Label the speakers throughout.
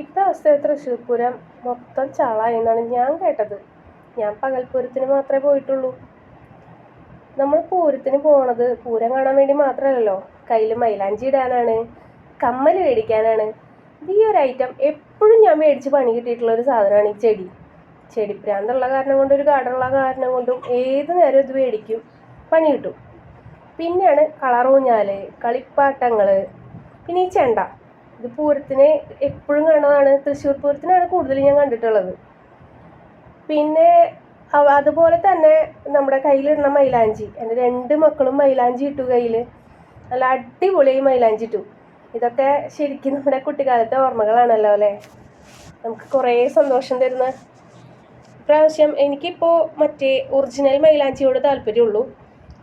Speaker 1: ഇപ്രാവശ്യത്തെ തൃശ്ശൂർ പൂരം മൊത്തം ചളായെന്നാണ് ഞാൻ കേട്ടത്. ഞാൻ പകൽപ്പൂരത്തിന് മാത്രമേ പോയിട്ടുള്ളൂ. നമ്മൾ പൂരത്തിന് പോണത് പൂരം കാണാൻ വേണ്ടി മാത്രമല്ലല്ലോ. കയ്യിൽ മൈലാഞ്ചി ഇടാനാണ് കമ്മൽ മേടിക്കാനാണ്. ഈ ഒരു ഐറ്റം എപ്പോഴും ഞാൻ മേടിച്ച് പണി കിട്ടിയിട്ടുള്ള ഒരു സാധനമാണ് ഈ ചെടി. ചെടിപ്രാന്തുള്ള കാരണം കൊണ്ടും ഒരു കാടുള്ള കാരണം കൊണ്ടും ഏത് നേരം ഇത് മേടിക്കും പണി കിട്ടും. പിന്നെയാണ് കളറൂഞ്ഞാൽ കളിപ്പാട്ടങ്ങൾ പിന്നെ ഈ ചെണ്ട. ഇത് പൂരത്തിന് എപ്പോഴും കാണുന്നതാണ്. തൃശ്ശൂർ പൂരത്തിനാണ് കൂടുതൽ ഞാൻ കണ്ടിട്ടുള്ളത്. പിന്നെ അതുപോലെ തന്നെ നമ്മുടെ കയ്യിലിടുന്ന മൈലാഞ്ചി. എന്റെ രണ്ട് മക്കളും മൈലാഞ്ചി ഇട്ടു കയ്യിൽ നല്ല അടിപൊളിയായി മൈലാഞ്ചി ഇട്ടു. ഇതൊക്കെ ശരിക്കും നമ്മുടെ കുട്ടിക്കാലത്തെ ഓർമ്മകളാണല്ലോ അല്ലേ? നമുക്ക് കുറേ സന്തോഷം തരുന്ന പ്രാവശ്യം എനിക്കിപ്പോൾ മറ്റേ ഒറിജിനൽ മൈലാഞ്ചിയോട് താല്പര്യമുള്ളൂ.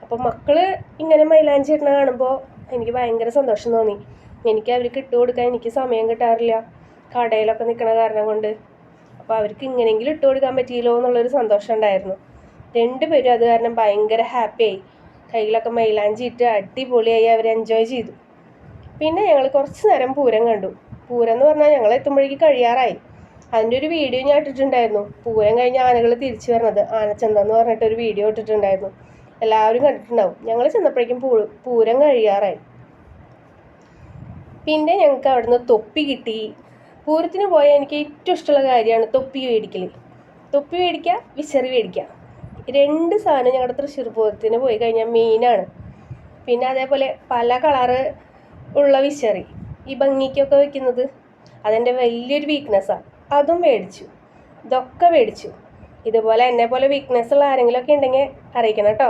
Speaker 1: അപ്പോൾ മക്കൾ ഇങ്ങനെ മൈലാഞ്ചി ഇടണ കാണുമ്പോൾ എനിക്ക് ഭയങ്കര സന്തോഷം തോന്നി. എനിക്ക് അവർക്ക് ഇട്ട് കൊടുക്കാൻ എനിക്ക് സമയം കിട്ടാറില്ല. കടയിലൊക്കെ നിൽക്കണ കാരണം കൊണ്ട്. അപ്പോൾ അവർക്ക് ഇങ്ങനെയെങ്കിലും ഇട്ട് കൊടുക്കാൻ പറ്റിയല്ലോ എന്നുള്ളൊരു സന്തോഷം ഉണ്ടായിരുന്നു. രണ്ടുപേരും അത് കാരണം ഭയങ്കര ഹാപ്പിയായി കയ്യിലൊക്കെ മൈലാഞ്ചി ഇട്ട് അടിപൊളിയായി അവർ എൻജോയ് ചെയ്തു. പിന്നെ ഞങ്ങൾ കുറച്ച് നേരം പൂരം കണ്ടു. പൂരം എന്ന് പറഞ്ഞാൽ ഞങ്ങൾ എത്തുമ്പോഴേക്ക് കഴിയാറായി. അതിന്റെ ഒരു വീഡിയോ ഞാൻ ഇട്ടിട്ടുണ്ടായിരുന്നു. പൂരം കഴിഞ്ഞ് ആനകൾ തിരിച്ചു വരണത്. ആനച്ചന്ത എന്ന് പറഞ്ഞിട്ട് ഒരു വീഡിയോ ഇട്ടിട്ടുണ്ടായിരുന്നു. എല്ലാവരും കണ്ടിട്ടുണ്ടാവും. ഞങ്ങൾ ചെന്നപ്പോഴേക്കും പൂ പൂരം കഴിയാറായി. പിന്നെ ഞങ്ങൾക്ക് അവിടുന്ന് തൊപ്പി കിട്ടി. പൂരത്തിന് പോയാൽ എനിക്ക് ഏറ്റവും ഇഷ്ടമുള്ള കാര്യമാണ് തൊപ്പി മേടിക്കൽ. തൊപ്പി മേടിക്കുക വിശറി മേടിക്കുക. രണ്ട് സാധനം ഞങ്ങളുടെ തൃശ്ശൂർ പൂരത്തിന് പോയി കഴിഞ്ഞാൽ മെയിനാണ് പിന്നെ അതേപോലെ പല കളറ് ഉള്ള വിശറി ഈ ഭംഗിക്കൊക്കെ വെക്കുന്നത് അതെന്റെ വലിയൊരു വീക്ക്നെസ്സാണ് അതും മേടിച്ചു. ഇതൊക്കെ മേടിച്ചു. ഇതുപോലെ എന്നെ പോലെ വീക്ക്നെസ് ഉള്ള ആരെങ്കിലുമൊക്കെ ഉണ്ടെങ്കിൽ അറിയിക്കണം കേട്ടോ.